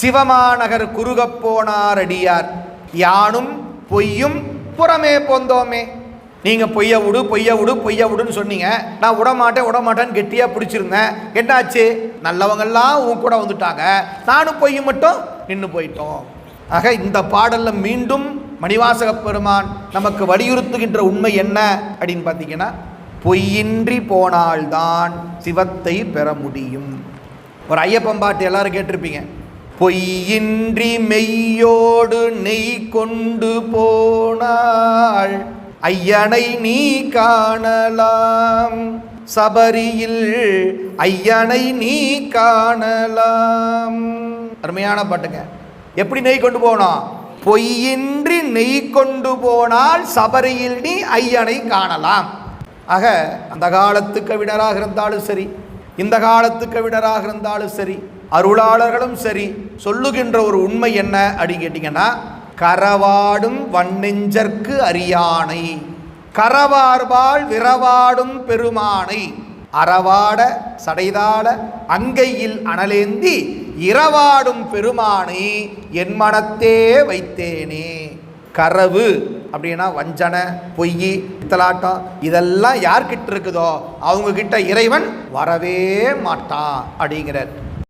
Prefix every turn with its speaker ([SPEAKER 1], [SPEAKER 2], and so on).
[SPEAKER 1] சிவமாநகர் குறுகப்போனார் அடியார் யானும் பொய்யும் புறமே போந்தோமே. நீங்கள் பொய்ய விடு பொய்ய விடு பொய்ய விடுன்னு சொன்னீங்க. நான் விடமாட்டேன் விடமாட்டேன்னு கெட்டியாக பிடிச்சிருந்தேன். என்னாச்சு? நல்லவங்கெல்லாம் உன் கூட வந்துட்டாங்க. நானும் பொய் மட்டும் நின்று போயிட்டோம். ஆக இந்த பாடலில் மீண்டும் மணிவாசக பெருமான் நமக்கு வலியுறுத்துகின்ற உண்மை என்ன அப்படின்னு பார்த்தீங்கன்னா பொய்யின்றி போனால்தான் சிவத்தை பெற முடியும். ஒரு ஐயப்பன் பாட்டு எல்லாரும் கேட்டிருப்பீங்க. பொய்யின்றி மெய்யோடு நெய் கொண்டு போனாள். ஐயனை நீ காணலாம். சபரியில் ஐயனை நீ காணலாம். அருமையான பாட்டுங்க. எப்படி நெய் கொண்டு போனோம் பொய்யின்றி நெய் கொண்டு போனால் சபரியில் நீ ஐயனை காணலாம். ஆக அந்த காலத்து கவிடராக இருந்தாலும் சரி இந்த காலத்து கவிடராக இருந்தாலும் சரி அருளாளர்களும் சரி சொல்லுகின்ற ஒரு உண்மை என்ன அப்படின்னு கேட்டிங்கன்னா கரவாடும் வன்னெஞ்சற்கு அரியானை கரவார்பால் விரவாடும் பெருமானை அறவாட சடைதாள அங்கையில் அனலேந்தி இரவாடும் பெருமானை என் மனத்தே வைத்தேனே. கரவு அப்படின்னா வஞ்சனை பொய் பித்தலாட்டம் இதெல்லாம் யார்கிட்ட இருக்குதோ அவங்க கிட்ட இறைவன் வரவே மாட்டான் அப்படிங்கிறார்.